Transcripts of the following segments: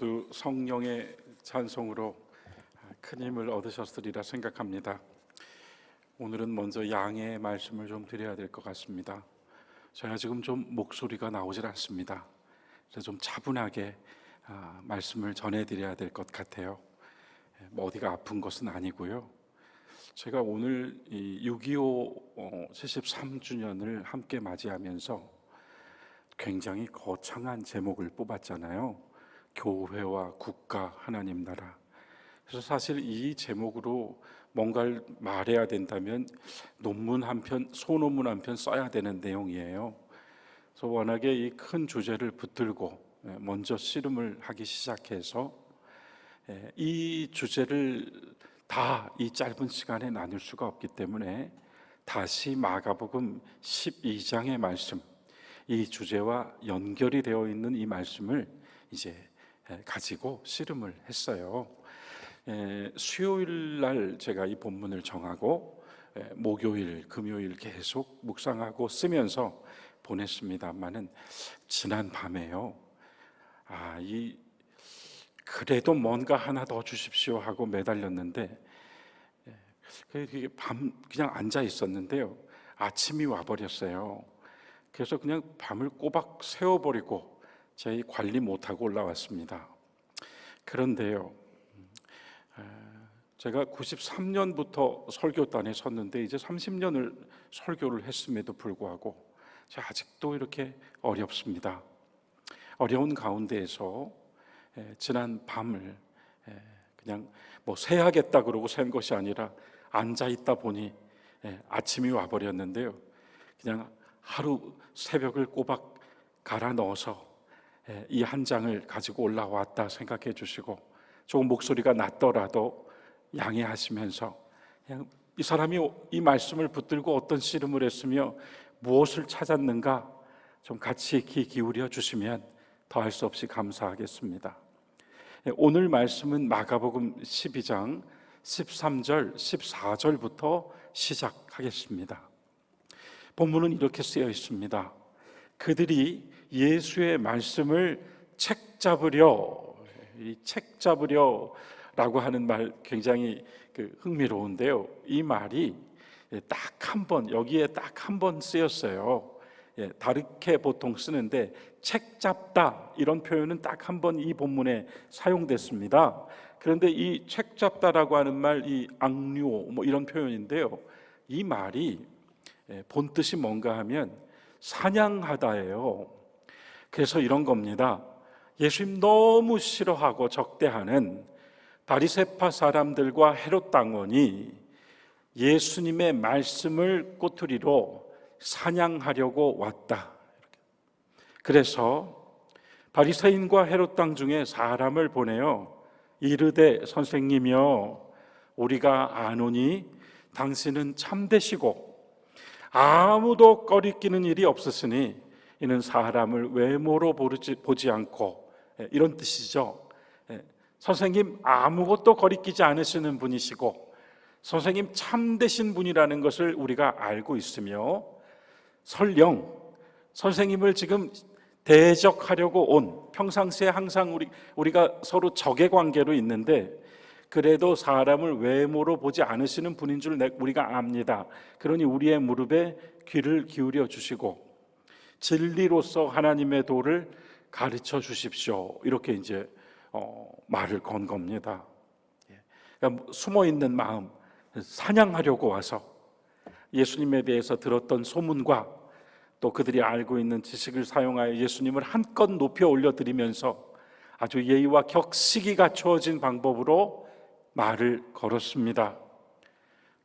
모두 성령의 찬송으로 큰 힘을 얻으셨으리라 생각합니다. 오늘은 먼저 양의 말씀을 좀 드려야 될 것 같습니다. 제가 지금 좀 목소리가 나오질 않습니다. 그래서 좀 차분하게 아, 말씀을 전해드려야 될 것 같아요. 예, 뭐 어디가 아픈 것은 아니고요. 제가 오늘 6.25 73주년을 함께 맞이하면서 굉장히 거창한 제목을 뽑았잖아요. 교회와 국가, 하나님 나라. 그래서 사실 이 제목으로 뭔가를 말해야 된다면 논문 한 편, 소논문 한 편 써야 되는 내용이에요. 그래서 워낙에 이 큰 주제를 붙들고 예, 먼저 씨름을 하기 시작해서 예, 이 주제를 다 이 짧은 시간에 나눌 수가 없기 때문에 다시 마가복음 12장의 말씀 이 주제와 연결이 되어 있는 이 말씀을 이제 가지고 씨름을 했어요. 수요일 날 제가 이 본문을 정하고 목요일, 금요일 계속 묵상하고 쓰면서 보냈습니다만은 지난 밤에요. 아, 이 그래도 뭔가 하나 더 주십시오 하고 매달렸는데 밤 그냥 앉아 있었는데요. 아침이 와 버렸어요. 그래서 그냥 밤을 꼬박 세워버리고 저희 관리 못하고 올라왔습니다. 그런데요, 제가 93년부터 설교단에 섰는데 이제 30년을 설교를 했음에도 불구하고 아직도 이렇게 어렵습니다. 어려운 가운데에서 지난 밤을 그냥 뭐 새하겠다 그러고 샌 것이 아니라 앉아 있다 보니 아침이 와 버렸는데요. 그냥 하루 새벽을 꼬박 갈아 넣어서 예, 이 한 장을 가지고 올라왔다 생각해 주시고 조금 목소리가 낮더라도 양해하시면서 이 사람이 이 말씀을 붙들고 어떤 씨름을 했으며 무엇을 찾았는가 좀 같이 귀 기울여 주시면 더할 수 없이 감사하겠습니다. 예, 오늘 말씀은 마가복음 12장 13절, 14절부터 시작하겠습니다. 본문은 이렇게 쓰여 있습니다. 그들이 예수의 말씀을 책 잡으려 이 책 잡으려라고 하는 말 굉장히 그 흥미로운데요. 이 말이 딱 한 번 여기에 딱 한 번 쓰였어요. 예, 다르게 보통 쓰는데 책 잡다 이런 표현은 딱 한 번 이 본문에 사용됐습니다. 그런데 이 책 잡다라고 하는 말, 이 악류 뭐 이런 표현인데요. 이 말이 예, 본 뜻이 뭔가 하면 사냥하다예요. 그래서 이런 겁니다. 예수님 너무 싫어하고 적대하는 바리세파 사람들과 헤롯 당원이 예수님의 말씀을 꼬투리로 사냥하려고 왔다. 그래서 바리새인과 헤롯 당 중에 사람을 보내요. 이르되 선생님이여 우리가 아노니 당신은 참되시고 아무도 꺼리끼는 일이 없었으니 이는 사람을 외모로 보지, 않고 예, 이런 뜻이죠. 예, 선생님 아무것도 거리끼지 않으시는 분이시고 선생님 참되신 분이라는 것을 우리가 알고 있으며 설령 선생님을 지금 대적하려고 온 평상시에 항상 우리 우리가 서로 적의 관계로 있는데 그래도 사람을 외모로 보지 않으시는 분인 줄 우리가 압니다. 그러니 우리의 무릎에 귀를 기울여 주시고 진리로서 하나님의 도를 가르쳐 주십시오. 이렇게 이제 어, 말을 건 겁니다. 예. 그러니까 숨어 있는 마음, 사냥하려고 와서 예수님에 대해서 들었던 소문과 또 그들이 알고 있는 지식을 사용하여 예수님을 한껏 높여 올려드리면서 아주 예의와 격식이 갖추어진 방법으로 말을 걸었습니다.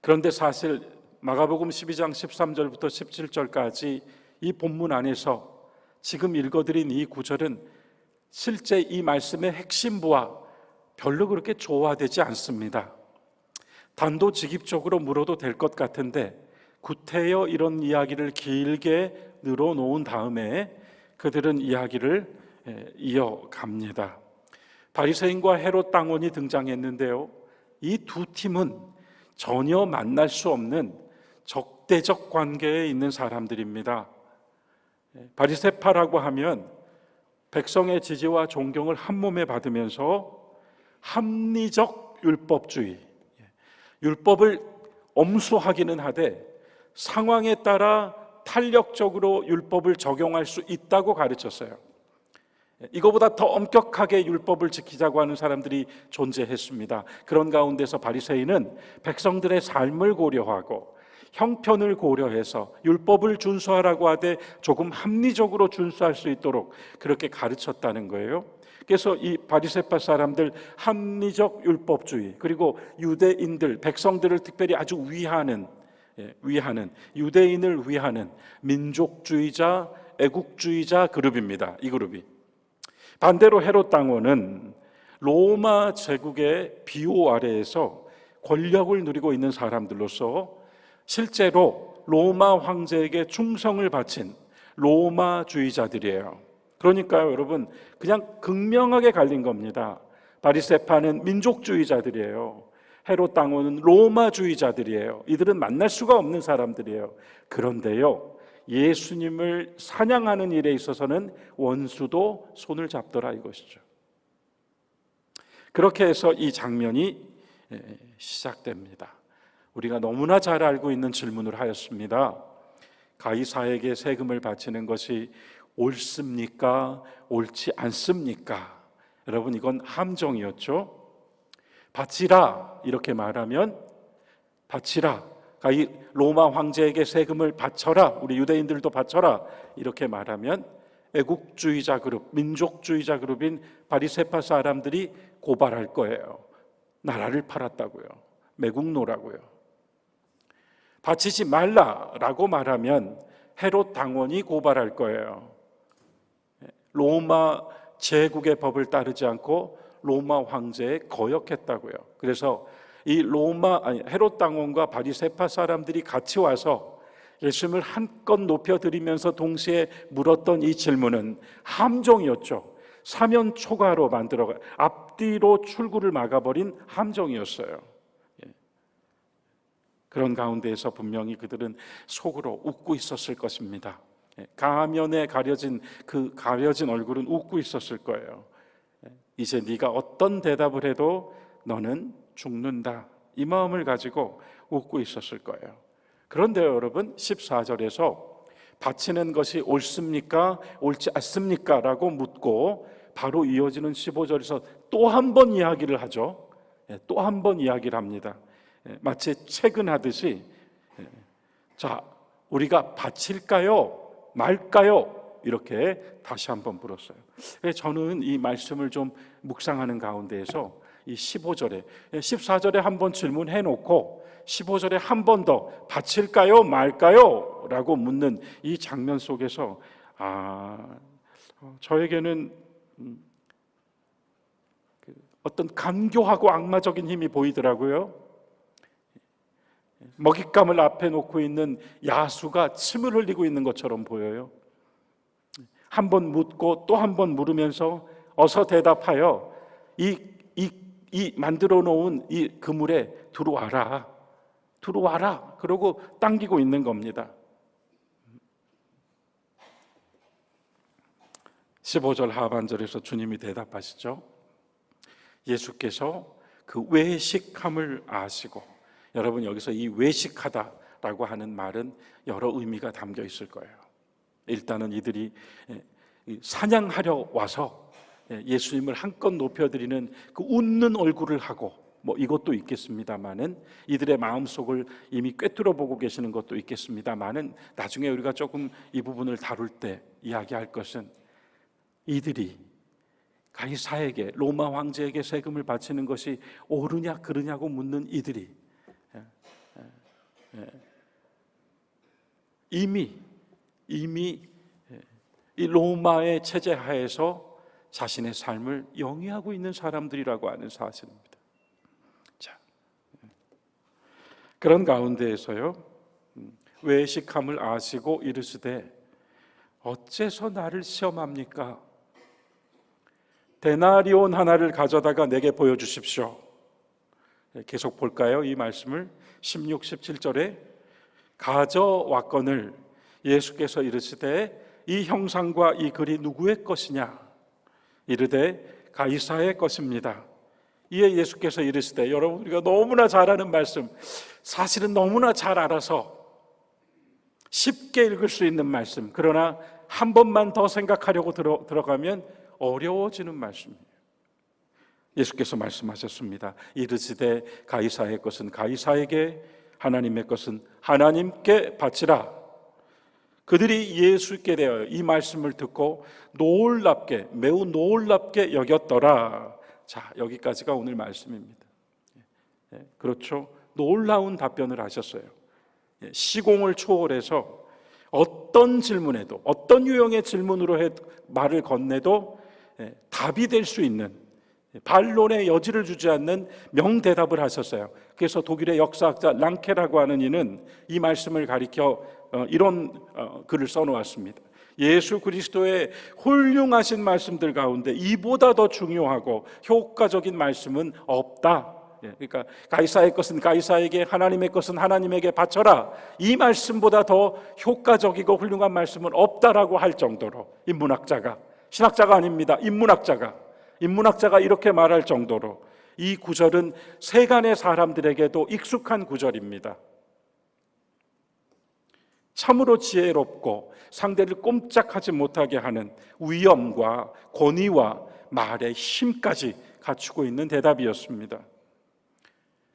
그런데 사실 마가복음 12장 13절부터 17절까지 이 본문 안에서 지금 읽어드린 이 구절은 실제 이 말씀의 핵심부와 별로 그렇게 조화되지 않습니다. 단도직입적으로 물어도 될 것 같은데 구태여 이런 이야기를 길게 늘어놓은 다음에 그들은 이야기를 이어갑니다. 바리새인과 헤롯 당원이 등장했는데요. 이 두 팀은 전혀 만날 수 없는 적대적 관계에 있는 사람들입니다. 바리새파라고 하면 백성의 지지와 존경을 한 몸에 받으면서 합리적 율법주의, 율법을 엄수하기는 하되 상황에 따라 탄력적으로 율법을 적용할 수 있다고 가르쳤어요. 이거보다 더 엄격하게 율법을 지키자고 하는 사람들이 존재했습니다. 그런 가운데서 바리새인은 백성들의 삶을 고려하고 형편을 고려해서 율법을 준수하라고 하되 조금 합리적으로 준수할 수 있도록 그렇게 가르쳤다는 거예요. 그래서 이 바리새파 사람들 합리적 율법주의 그리고 유대인들 백성들을 특별히 아주 위하는 예, 위하는 유대인을 위하는 민족주의자 애국주의자 그룹입니다. 이 그룹이 반대로 헤롯 당원은 로마 제국의 비호 아래에서 권력을 누리고 있는 사람들로서 실제로 로마 황제에게 충성을 바친 로마주의자들이에요. 그러니까요, 여러분, 그냥 극명하게 갈린 겁니다. 바리세파는 민족주의자들이에요. 헤롯 당원은 로마주의자들이에요. 이들은 만날 수가 없는 사람들이에요. 그런데요, 예수님을 사냥하는 일에 있어서는 원수도 손을 잡더라 이것이죠. 그렇게 해서 이 장면이 예, 시작됩니다. 우리가 너무나 잘 알고 있는 질문을 하였습니다. 가이사에게 세금을 바치는 것이 옳습니까? 옳지 않습니까? 여러분 이건 함정이었죠. 바치라 이렇게 말하면 바치라 가이 로마 황제에게 세금을 바쳐라 우리 유대인들도 바쳐라 이렇게 말하면 애국주의자 그룹 민족주의자 그룹인 바리세파 사람들이 고발할 거예요. 나라를 팔았다고요. 매국노라고요. 바치지 말라라고 말하면 헤롯 당원이 고발할 거예요. 로마 제국의 법을 따르지 않고 로마 황제에 거역했다고요. 그래서 이 로마 아니 헤롯 당원과 바리세파 사람들이 같이 와서 예수님을 한껏 높여 드리면서 동시에 물었던 이 질문은 함정이었죠. 사면 초과로 만들어 앞뒤로 출구를 막아버린 함정이었어요. 예. 그런 가운데에서 분명히 그들은 속으로 웃고 있었을 것입니다. 예. 가면에 가려진 그 가려진 얼굴은 웃고 있었을 거예요. 예. 이제 네가 어떤 대답을 해도 너는 죽는다. 이 마음을 가지고 웃고 있었을 거예요. 그런데요, 여러분, 14절에서 바치는 것이 옳습니까? 옳지 않습니까? 라고 묻고 바로 이어지는 15절에서 또 한 번 이야기를 하죠. 예, 또한 번 이야기를 합니다. 예, 마치 퇴근하듯이 예, 자, 우리가 바칠까요? 말까요? 이렇게 다시 한번 물었어요. 저는 이 말씀을 좀 묵상하는 가운데에서 이 15절에 14절에 한 번 질문해 놓고 15절에 한 번 더 바칠까요 말까요 라고 묻는 이 장면 속에서 아 저에게는 음, 그 어떤 간교하고 악마적인 힘이 보이더라고요. 먹잇감을 앞에 놓고 있는 야수가 침을 흘리고 있는 것처럼 보여요. 한 번 묻고 또 한 번 물으면서 어서 대답하여 이, 이, 이 만들어 놓은 이 그물에 들어와라. 들어와라. 그러고 당기고 있는 겁니다. 15절 하반절에서 주님이 대답하시죠. 예수께서 그 외식함을 아시고 여러분 여기서 이 외식하다라고 하는 말은 여러 의미가 담겨 있을 거예요. 일단은 이들이 사냥하려 와서 예수님을 한껏 높여드리는 그 웃는 얼굴을 하고 뭐 이것도 있겠습니다만은 이들의 마음속을 이미 꿰뚫어 보고 계시는 것도 있겠습니다만은 나중에 우리가 조금 이 부분을 다룰 때 이야기할 것은 이들이 가이사에게 로마 황제에게 세금을 바치는 것이 옳으냐 그르냐고 묻는 이들이 예, 예, 예. 이미 이미 이 로마의 체제 하에서 자신의 삶을 영위하고 있는 사람들이라고 하는 사실입니다. 자, 그런 가운데에서요 음, 외식함을 아시고 이르시되 어째서 나를 시험합니까? 데나리온 하나를 가져다가 내게 보여주십시오. 네, 계속 볼까요? 이 말씀을 16, 17절에 가져왔건을 예수께서 이르시되 이 형상과 이 글이 누구의 것이냐? 이르되 가이사의 것입니다. 이에 예수께서 이르시되 여러분 우리가 너무나 잘 아는 말씀 사실은 너무나 잘 알아서 쉽게 읽을 수 있는 말씀 그러나 한 번만 더 생각하려고 들어, 들어가면 어려워지는 말씀이에요. 예수께서 말씀하셨습니다. 이르시되 가이사의 것은 가이사에게 하나님의 것은 하나님께 바치라. 그들이 예수께 대하여 이 말씀을 듣고 놀랍게 매우 놀랍게 여겼더라. 자, 여기까지가 오늘 말씀입니다. 예, 그렇죠. 놀라운 답변을 하셨어요. 예, 시공을 초월해서 어떤 질문에도 어떤 유형의 질문으로 해, 말을 건네도 예, 답이 될 수 있는 반론의 여지를 주지 않는 명대답을 하셨어요. 그래서 독일의 역사학자 랑케라고 하는 이는 이 말씀을 가리켜 어, 이런 어, 글을 써놓았습니다. 예수 그리스도의 훌륭하신 말씀들 가운데 이보다 더 중요하고 효과적인 말씀은 없다. 예, 그러니까 가이사의 것은 가이사에게 하나님의 것은 하나님에게 바쳐라. 이 말씀보다 더 효과적이고 훌륭한 말씀은 없다라고 할 정도로 인문학자가 신학자가 아닙니다. 인문학자가 인문학자가 이렇게 말할 정도로 이 구절은 세간의 사람들에게도 익숙한 구절입니다. 참으로 지혜롭고 상대를 꼼짝하지 못하게 하는 위엄과 권위와 말의 힘까지 갖추고 있는 대답이었습니다.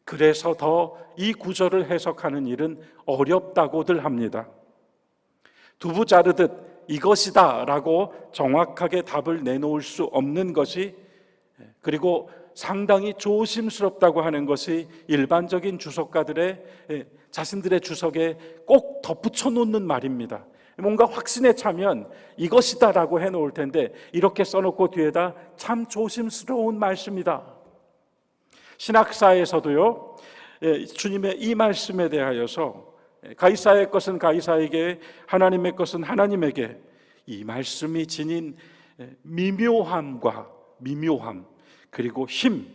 그래서 더 이 구절을 해석하는 일은 어렵다고들 합니다. 두부 자르듯 이것이다 라고 정확하게 답을 내놓을 수 없는 것이 그리고 상당히 조심스럽다고 하는 것이 일반적인 주석가들의 예, 자신들의 주석에 꼭 덧붙여 놓는 말입니다. 뭔가 확신에 차면 이것이다라고 해 놓을 텐데 이렇게 써 놓고 뒤에다 참 조심스러운 말씀이다. 신학사에서도요, 예, 주님의 이 말씀에 대하여서 예, 가이사의 것은 가이사에게 하나님의 것은 하나님에게 이 말씀이 지닌 미묘함과 미묘함 그리고 힘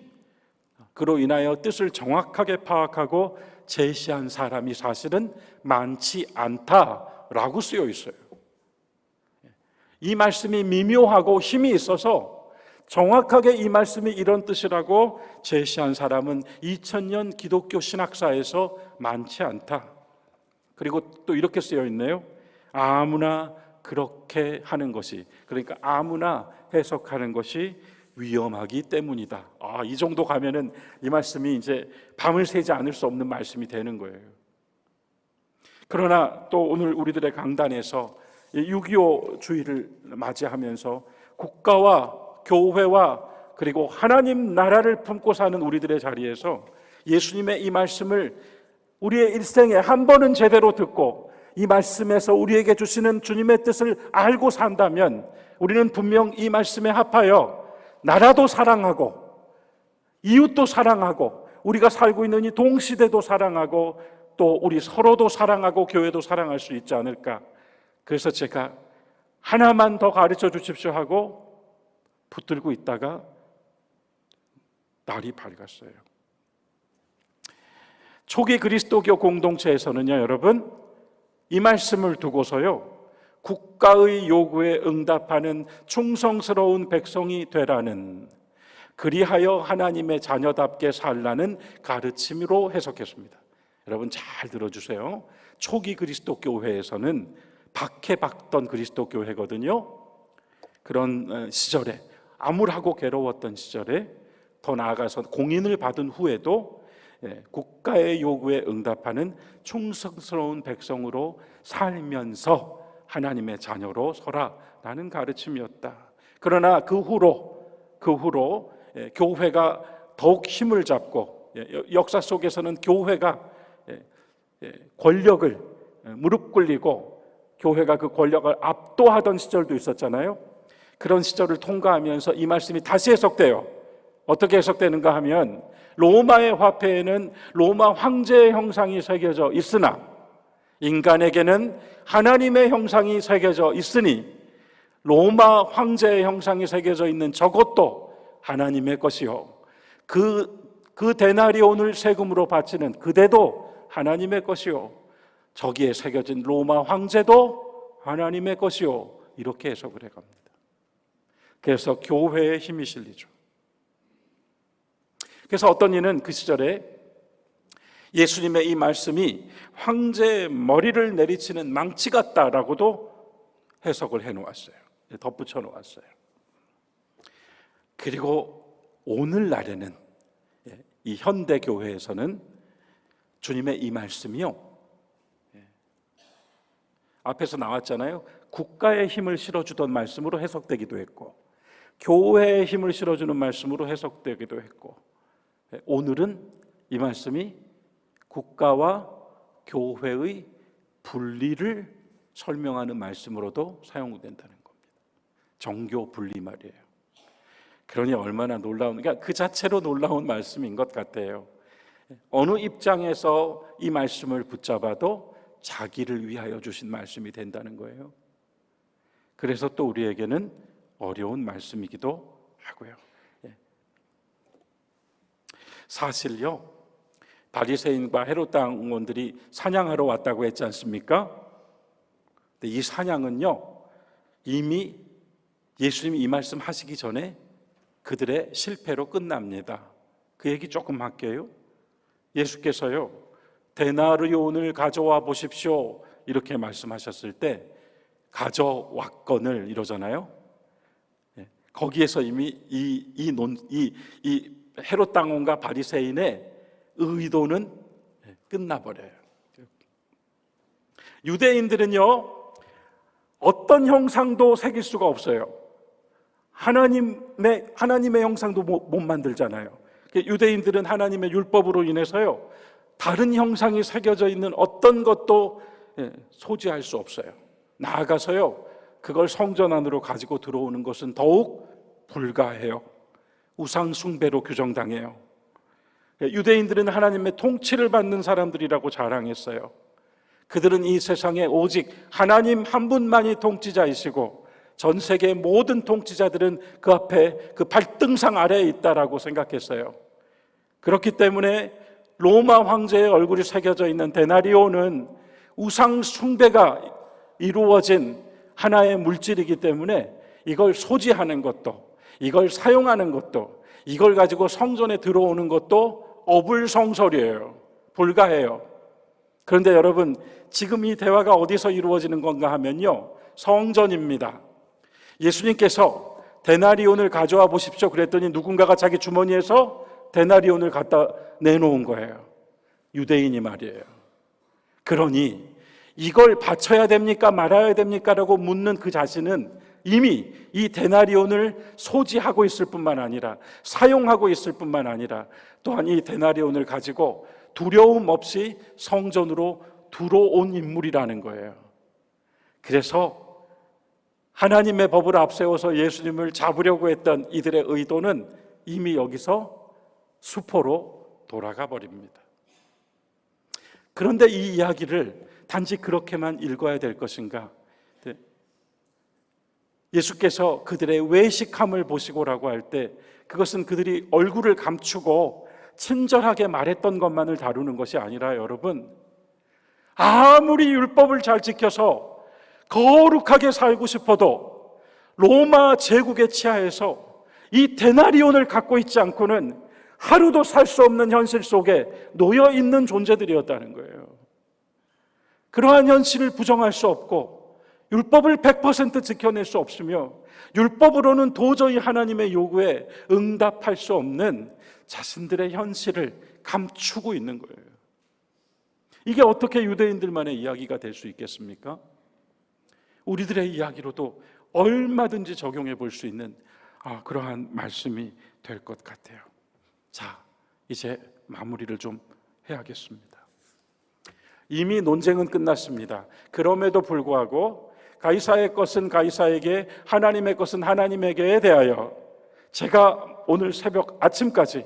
그로 인하여 뜻을 정확하게 파악하고 제시한 사람이 사실은 많지 않다라고 쓰여 있어요. 이 말씀이 미묘하고 힘이 있어서 정확하게 이 말씀이 이런 뜻이라고 제시한 사람은 2000년 기독교 신학사에서 많지 않다. 그리고 또 이렇게 쓰여 있네요. 아무나 그렇게 하는 것이 그러니까 아무나 해석하는 것이 위험하기 때문이다. 아, 이 정도 가면은 이 말씀이 이제 밤을 새지 않을 수 없는 말씀이 되는 거예요. 그러나 또 오늘 우리들의 강단에서 6.25 주의를 맞이하면서 국가와 교회와 그리고 하나님 나라를 품고 사는 우리들의 자리에서 예수님의 이 말씀을 우리의 일생에 한 번은 제대로 듣고 이 말씀에서 우리에게 주시는 주님의 뜻을 알고 산다면 우리는 분명 이 말씀에 합하여 나라도 사랑하고 이웃도 사랑하고 우리가 살고 있는 이 동시대도 사랑하고 또 우리 서로도 사랑하고 교회도 사랑할 수 있지 않을까. 그래서 제가 하나만 더 가르쳐 주십시오 하고 붙들고 있다가 날이 밝았어요. 초기 그리스도교 공동체에서는요, 여러분, 이 말씀을 두고서요, 국가의 요구에 응답하는 충성스러운 백성이 되라는 그리하여 하나님의 자녀답게 살라는 가르침으로 해석했습니다. 여러분 잘 들어주세요. 초기 그리스도 교회에서는 박해받던 그리스도 교회거든요. 그런 어, 시절에 암울하고 괴로웠던 시절에 더 나아가서 공인을 받은 후에도 예, 국가의 요구에 응답하는 충성스러운 백성으로 살면서 하나님의 자녀로 서라라는 가르침이었다. 그러나 그 후로 그 후로 예, 교회가 더욱 힘을 잡고 예, 역사 속에서는 교회가 예, 권력을 무릎 꿇리고 교회가 그 권력을 압도하던 시절도 있었잖아요. 그런 시절을 통과하면서 이 말씀이 다시 해석돼요. 어떻게 해석되는가 하면 로마의 화폐에는 로마 황제의 형상이 새겨져 있으나 인간에게는 하나님의 형상이 새겨져 있으니 로마 황제의 형상이 새겨져 있는 저것도 하나님의 것이요. 그, 그 데나리온을 세금으로 바치는 그대도 하나님의 것이요. 저기에 새겨진 로마 황제도 하나님의 것이요. 이렇게 해석을 해 갑니다. 그래서 교회의 힘이 실리죠. 그래서 어떤 이는 그 시절에 예수님의 이 말씀이 황제의 머리를 내리치는 망치 같다라고도 해석을 해 놓았어요. 덧붙여 놓았어요. 그리고 오늘날에는 예, 이 현대 교회에서는 주님의 이 말씀이요. 예, 앞에서 나왔잖아요. 국가의 힘을 실어주던 말씀으로 해석되기도 했고, 교회의 힘을 실어주는 말씀으로 해석되기도 했고, 예, 오늘은 이 말씀이 국가와 교회의 분리를 설명하는 말씀으로도 사용된다는 겁니다. 정교 분리 말이에요. 그러니 얼마나 놀라운, 그러니까 그 자체로 놀라운 말씀인 것 같아요. 어느 입장에서 이 말씀을 붙잡아도 자기를 위하여 주신 말씀이 된다는 거예요. 그래서 또 우리에게는 어려운 말씀이기도 하고요. 예. 사실요, 바리새인과 헤롯 당원들이 사냥하러 왔다고 했지 않습니까? 이 사냥은요, 이미 예수님이 이 말씀 하시기 전에 그들의 실패로 끝납니다. 그 얘기 조금 할게요. 예수께서요, 데나리온을 가져와 보십시오. 이렇게 말씀하셨을 때, 가져왔건을 이러잖아요. 예, 거기에서 이미 이, 이 논, 이, 이 헤롯 당원과 바리새인의 의도는 예, 끝나버려요. 유대인들은요, 어떤 형상도 새길 수가 없어요. 하나님의 하나님의 형상도 못, 못 만들잖아요. 유대인들은 하나님의 율법으로 인해서요 다른 형상이 새겨져 있는 어떤 것도 예, 소지할 수 없어요. 나아가서요 그걸 성전 안으로 가지고 들어오는 것은 더욱 불가해요. 우상 숭배로 규정당해요. 예, 유대인들은 하나님의 통치를 받는 사람들이라고 자랑했어요. 그들은 이 세상에 오직 하나님 한 분만이 통치자이시고 전 세계 모든 통치자들은 그 앞에 그 발등상 아래에 있다라고 생각했어요. 그렇기 때문에 로마 황제의 얼굴이 새겨져 있는 데나리오는 우상 숭배가 이루어진 하나의 물질이기 때문에 이걸 소지하는 것도 이걸 사용하는 것도 이걸 가지고 성전에 들어오는 것도 어불성설이에요. 불가해요. 그런데 여러분 지금 이 대화가 어디서 이루어지는 건가 하면요. 성전입니다. 예수님께서 데나리온을 가져와 보십시오. 그랬더니 누군가가 자기 주머니에서 데나리온을 갖다 내놓은 거예요. 유대인이 말이에요. 그러니 이걸 바쳐야 됩니까? 말아야 됩니까? 라고 묻는 그 자신은 이미 이 데나리온을 소지하고 있을 뿐만 아니라 사용하고 있을 뿐만 아니라 또한 이 데나리온을 가지고 두려움 없이 성전으로 들어온 인물이라는 거예요. 그래서 하나님의 법을 앞세워서 예수님을 잡으려고 했던 이들의 의도는 이미 여기서 수포로 돌아가 버립니다. 그런데 이 이야기를 단지 그렇게만 읽어야 될 것인가? 네. 예수께서 그들의 외식함을 보시고라고 할 때 그것은 그들이 얼굴을 감추고 친절하게 말했던 것만을 다루는 것이 아니라 여러분 아무리 율법을 잘 지켜서 거룩하게 살고 싶어도 로마 제국의 치하에서 이 데나리온을 갖고 있지 않고는 하루도 살 수 없는 현실 속에 놓여 있는 존재들이었다는 거예요. 그러한 현실을 부정할 수 없고 율법을 100% 지켜낼 수 없으며 율법으로는 도저히 하나님의 요구에 응답할 수 없는 자신들의 현실을 감추고 있는 거예요. 이게 어떻게 유대인들만의 이야기가 될 수 있겠습니까? 우리들의 이야기로도 얼마든지 적용해 볼 수 있는 아, 그러한 말씀이 될 것 같아요. 자, 이제 마무리를 좀 해야겠습니다. 이미 논쟁은 끝났습니다. 그럼에도 불구하고 가이사의 것은 가이사에게, 하나님의 것은 하나님에게에 대하여 제가 오늘 새벽 아침까지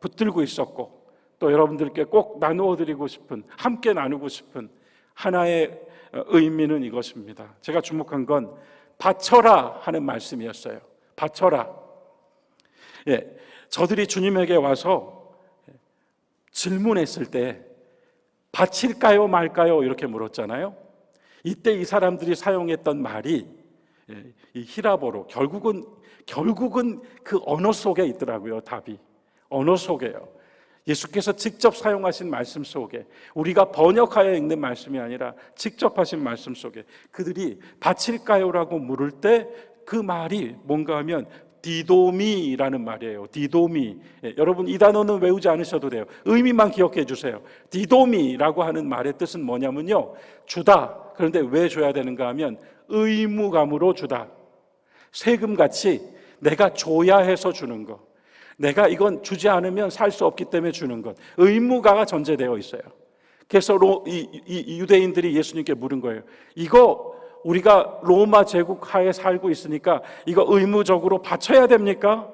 붙들고 있었고 또 여러분들께 꼭 나누어 드리고 싶은 함께 나누고 싶은 하나의 의미는 이것입니다. 제가 주목한 건 바쳐라 하는 말씀이었어요. 바쳐라. 예. 저들이 주님에게 와서 질문했을 때 바칠까요 말까요 이렇게 물었잖아요. 이때 이 사람들이 사용했던 말이 예, 이 히라보로 결국은 결국은 그 언어 속에 있더라고요. 답이 언어 속에요. 예수께서 직접 사용하신 말씀 속에 우리가 번역하여 읽는 말씀이 아니라 직접 하신 말씀 속에 그들이 바칠까요라고 물을 때 그 말이 뭔가 하면 디도미라는 말이에요. 디도미. 예, 여러분 이 단어는 외우지 않으셔도 돼요. 의미만 기억해 주세요. 디도미라고 하는 말의 뜻은 뭐냐면요. 주다. 그런데 왜 줘야 되는가 하면 의무감으로 주다. 세금 같이 내가 줘야 해서 주는 것. 내가 이건 주지 않으면 살 수 없기 때문에 주는 것. 의무가가 전제되어 있어요. 그래서 로, 이, 이, 이 유대인들이 예수님께 물은 거예요. 이거 우리가 로마 제국 하에 살고 있으니까 이거 의무적으로 바쳐야 됩니까?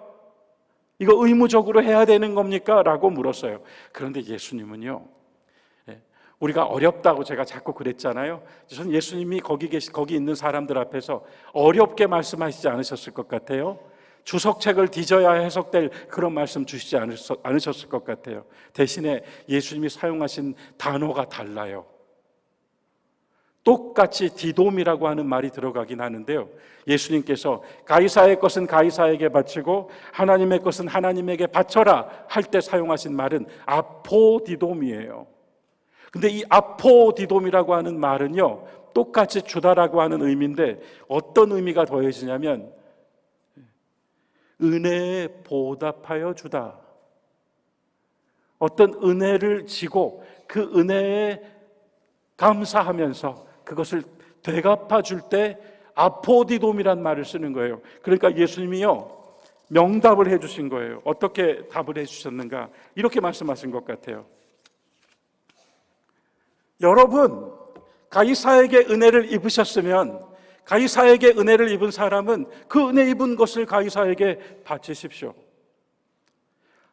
이거 의무적으로 해야 되는 겁니까? 라고 물었어요. 그런데 예수님은요, 예, 우리가 어렵다고 제가 자꾸 그랬잖아요. 저는 예수님이 거기 계시, 거기 있는 사람들 앞에서 어렵게 말씀하시지 않으셨을 것 같아요. 주석책을 뒤져야 해석될 그런 말씀 주시지 않으셨을 것 같아요. 대신에 예수님이 사용하신 단어가 달라요. 똑같이 디돔이라고 하는 말이 들어가긴 하는데요. 예수님께서 가이사의 것은 가이사에게 바치고 하나님의 것은 하나님에게 바쳐라 할 때 사용하신 말은 아포디돔이에요. 근데 이 아포디돔이라고 하는 말은요. 똑같이 주다라고 하는 의미인데 어떤 의미가 더해지냐면 은혜에 보답하여 주다. 어떤 은혜를 지고 그 은혜에 감사하면서 그것을 되갚아 줄 때 아포디돔이란 말을 쓰는 거예요. 그러니까 예수님이요. 명답을 해 주신 거예요. 어떻게 답을 해 주셨는가? 이렇게 말씀하신 것 같아요. 여러분, 가이사에게 은혜를 입으셨으면 가이사에게 은혜를 입은 사람은 그 은혜 입은 것을 가이사에게 바치십시오.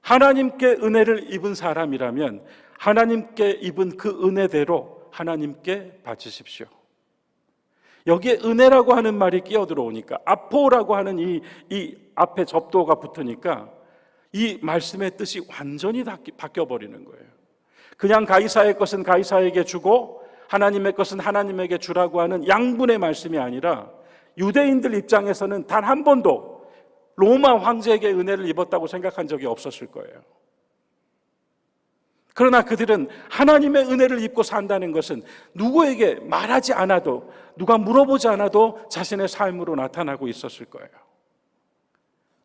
하나님께 은혜를 입은 사람이라면 하나님께 입은 그 은혜대로 하나님께 바치십시오. 여기에 은혜라고 하는 말이 끼어 들어오니까 아포라고 하는 이, 이 앞에 접도가 붙으니까 이 말씀의 뜻이 완전히 바뀌어 버리는 거예요. 그냥 가이사의 것은 가이사에게 주고 하나님의 것은 하나님에게 주라고 하는 양분의 말씀이 아니라 유대인들 입장에서는 단 한 번도 로마 황제에게 은혜를 입었다고 생각한 적이 없었을 거예요. 그러나 그들은 하나님의 은혜를 입고 산다는 것은 누구에게 말하지 않아도 누가 물어보지 않아도 자신의 삶으로 나타나고 있었을 거예요.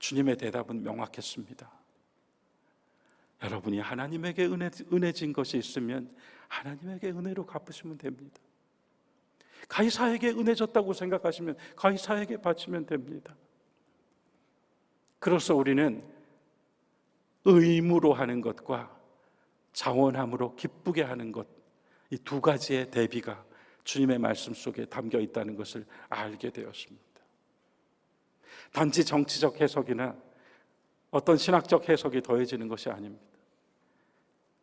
주님의 대답은 명확했습니다. 여러분이 하나님에게 은혜, 은혜진 것이 있으면 하나님에게 은혜로 갚으시면 됩니다. 가이사에게 은혜 졌다고 생각하시면 가이사에게 바치면 됩니다. 그래서 우리는 의무로 하는 것과 자원함으로 기쁘게 하는 것, 이 두 가지의 대비가 주님의 말씀 속에 담겨 있다는 것을 알게 되었습니다. 단지 정치적 해석이나 어떤 신학적 해석이 더해지는 것이 아닙니다.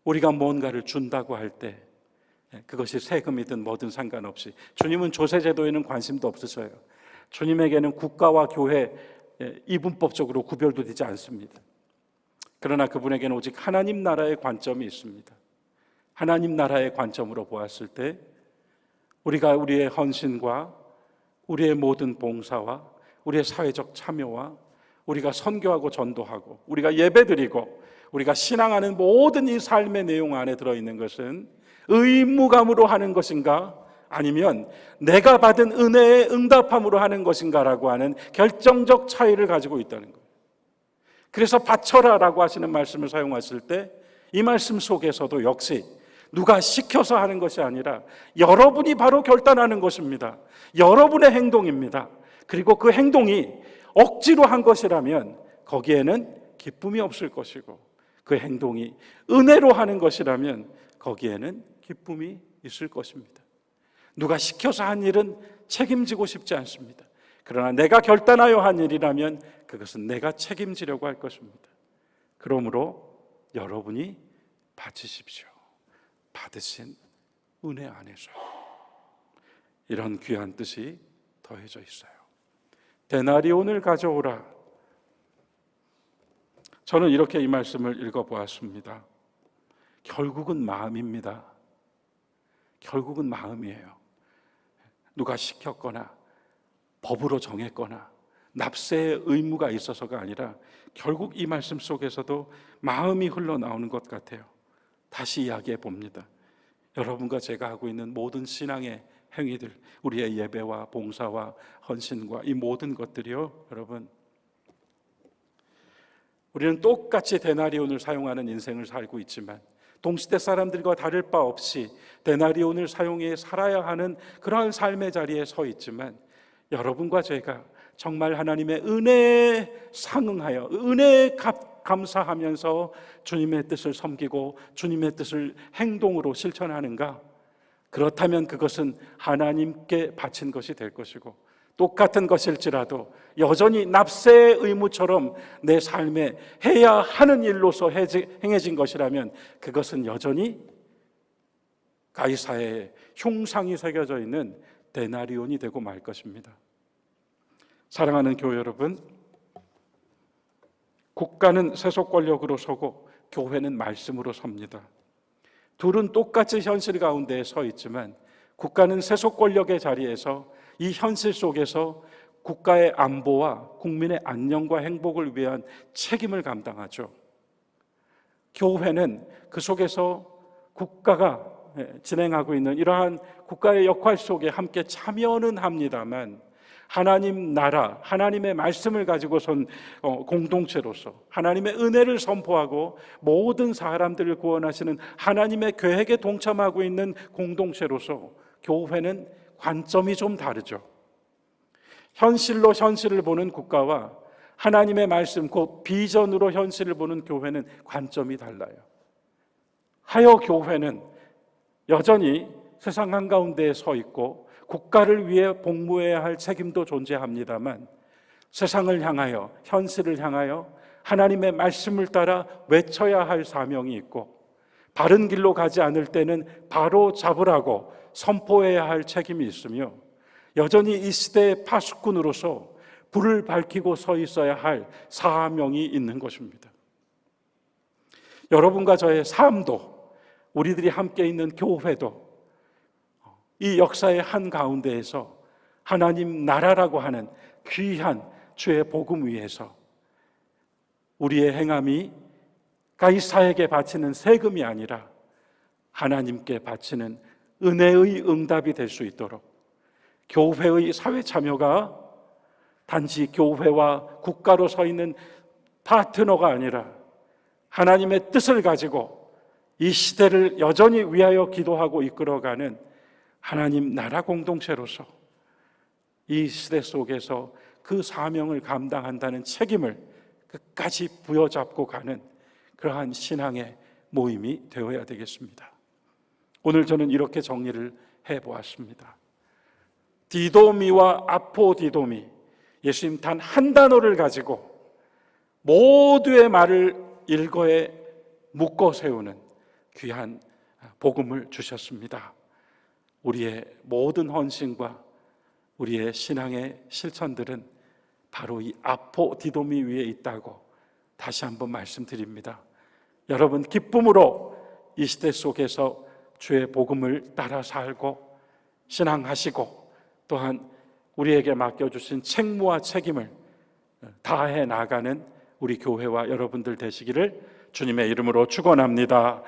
우리가 뭔가를 준다고 할 때 그것이 세금이든 뭐든 상관없이 주님은 조세제도에는 관심도 없으셔요. 주님에게는 국가와 교회 이분법적으로 구별도 되지 않습니다. 그러나 그분에게는 오직 하나님 나라의 관점이 있습니다. 하나님 나라의 관점으로 보았을 때 우리가 우리의 헌신과 우리의 모든 봉사와 우리의 사회적 참여와 우리가 선교하고 전도하고 우리가 예배드리고 우리가 신앙하는 모든 이 삶의 내용 안에 들어 있는 것은 의무감으로 하는 것인가 아니면 내가 받은 은혜의 응답함으로 하는 것인가라고 하는 결정적 차이를 가지고 있다는 거예요. 그래서 바쳐라라고 하시는 말씀을 사용했을 때 이 말씀 속에서도 역시 누가 시켜서 하는 것이 아니라 여러분이 바로 결단하는 것입니다. 여러분의 행동입니다. 그리고 그 행동이 억지로 한 것이라면 거기에는 기쁨이 없을 것이고 그 행동이 은혜로 하는 것이라면 거기에는 기쁨이 있을 것입니다. 누가 시켜서 한 일은 책임지고 싶지 않습니다. 그러나 내가 결단하여 한 일이라면 그것은 내가 책임지려고 할 것입니다. 그러므로 여러분이 바치십시오. 받으신 은혜 안에서 이런 귀한 뜻이 더해져 있어요. 데나리온을 가져오라. 저는 이렇게 이 말씀을 읽어 보았습니다. 결국은 마음입니다. 결국은 마음이에요. 누가 시켰거나 법으로 정했거나 납세의 의무가 있어서가 아니라 결국 이 말씀 속에서도 마음이 흘러나오는 것 같아요. 다시 이야기해 봅니다. 여러분과 제가 하고 있는 모든 신앙의 행위들, 우리의 예배와 봉사와 헌신과 이 모든 것들이요, 여러분. 우리는 똑같이 데나리온을 사용하는 인생을 살고 있지만 동시대 사람들과 다를 바 없이 데나리온을 사용해 살아야 하는 그러한 삶의 자리에 서 있지만 여러분과 제가 정말 하나님의 은혜에 상응하여 은혜에 값- 감사하면서 주님의 뜻을 섬기고 주님의 뜻을 행동으로 실천하는가? 그렇다면 그것은 하나님께 바친 것이 될 것이고 똑같은 것일지라도 여전히 납세의 의무처럼 내 삶에 해야 하는 일로서 행해진 것이라면 그것은 여전히 가이사의 흉상이 새겨져 있는 데나리온이 되고 말 것입니다. 사랑하는 교회 여러분, 국가는 세속 권력으로 서고 교회는 말씀으로 섭니다. 둘은 똑같이 현실 가운데 서 있지만 국가는 세속 권력의 자리에서 이 현실 속에서 국가의 안보와 국민의 안녕과 행복을 위한 책임을 감당하죠. 교회는 그 속에서 국가가 예, 진행하고 있는 이러한 국가의 역할 속에 함께 참여는 합니다만 하나님 나라, 하나님의 말씀을 가지고 선 어, 공동체로서 하나님의 은혜를 선포하고 모든 사람들을 구원하시는 하나님의 계획에 동참하고 있는 공동체로서 교회는 관점이 좀 다르죠. 현실로 현실을 보는 국가와 하나님의 말씀, 곧 비전으로 현실을 보는 교회는 관점이 달라요. 하여 교회는 여전히 세상 한가운데에 서 있고 국가를 위해 복무해야 할 책임도 존재합니다만 세상을 향하여 현실을 향하여 하나님의 말씀을 따라 외쳐야 할 사명이 있고 바른 길로 가지 않을 때는 바로 잡으라고 선포해야 할 책임이 있으며 여전히 이 시대의 파수꾼으로서 불을 밝히고 서 있어야 할 사명이 있는 것입니다. 여러분과 저의 삶도 우리들이 함께 있는 교회도 이 역사의 한 가운데에서 하나님 나라라고 하는 귀한 주의 복음 위에서 우리의 행함이 가이사에게 바치는 세금이 아니라 하나님께 바치는 은혜의 응답이 될 수 있도록 교회의 사회 참여가 단지 교회와 국가로 서 있는 파트너가 아니라 하나님의 뜻을 가지고 이 시대를 여전히 위하여 기도하고 이끌어가는 하나님 나라 공동체로서 이 시대 속에서 그 사명을 감당한다는 책임을 끝까지 부여잡고 가는 그러한 신앙의 모임이 되어야 되겠습니다. 오늘 저는 이렇게 정리를 해 보았습니다. 디도미와 아포디도미 예수님 단 한 단어를 가지고 모두의 말을 일거에 묶어 세우는 귀한 복음을 주셨습니다. 우리의 모든 헌신과 우리의 신앙의 실천들은 바로 이 아포 디도미 위에 있다고 다시 한번 말씀드립니다. 여러분 기쁨으로 이 시대 속에서 주의 복음을 따라 살고 신앙하시고 또한 우리에게 맡겨주신 책무와 책임을 다해 나가는 우리 교회와 여러분들 되시기를 주님의 이름으로 축원합니다.